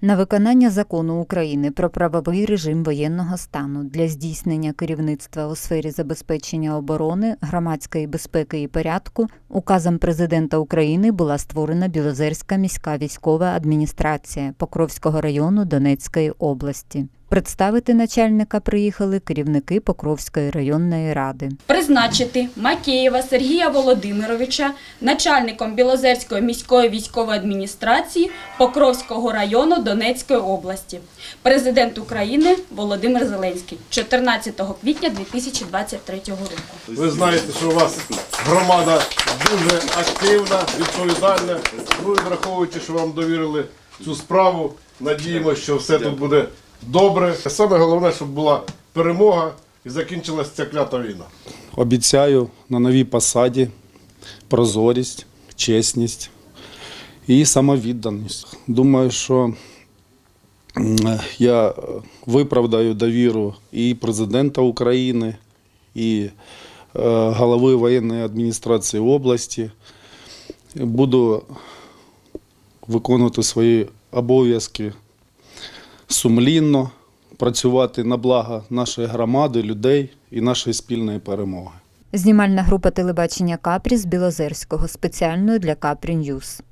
На виконання закону України про правовий режим воєнного стану для здійснення керівництва у сфері забезпечення оборони, громадської безпеки і порядку указом президента України була створена Білозерська міська військова адміністрація Покровського району Донецької області. Представити начальника приїхали керівники Покровської районної ради. Призначити Макеєва Сергія Володимировича начальником Білозерської міської військової адміністрації Покровського району Донецької області. Президент України Володимир Зеленський 14 квітня 2023 року. Ви знаєте, що у вас громада дуже активна, відповідальна. Ну і враховуючи, що вам довірили цю справу, надіємося, що все тут буде добре. Саме головне, щоб була перемога і закінчилася ця клята війна. Обіцяю на новій посаді прозорість, чесність і самовідданість. Думаю, що я виправдаю довіру і президента України, і е, голови воєнної адміністрації області. Буду виконувати свої обов'язки сумлінно, працювати на благо нашої громади, людей і нашої спільної перемоги. Знімальна група телебачення Капрі з Білозерського спеціально для Капрі Ньюс.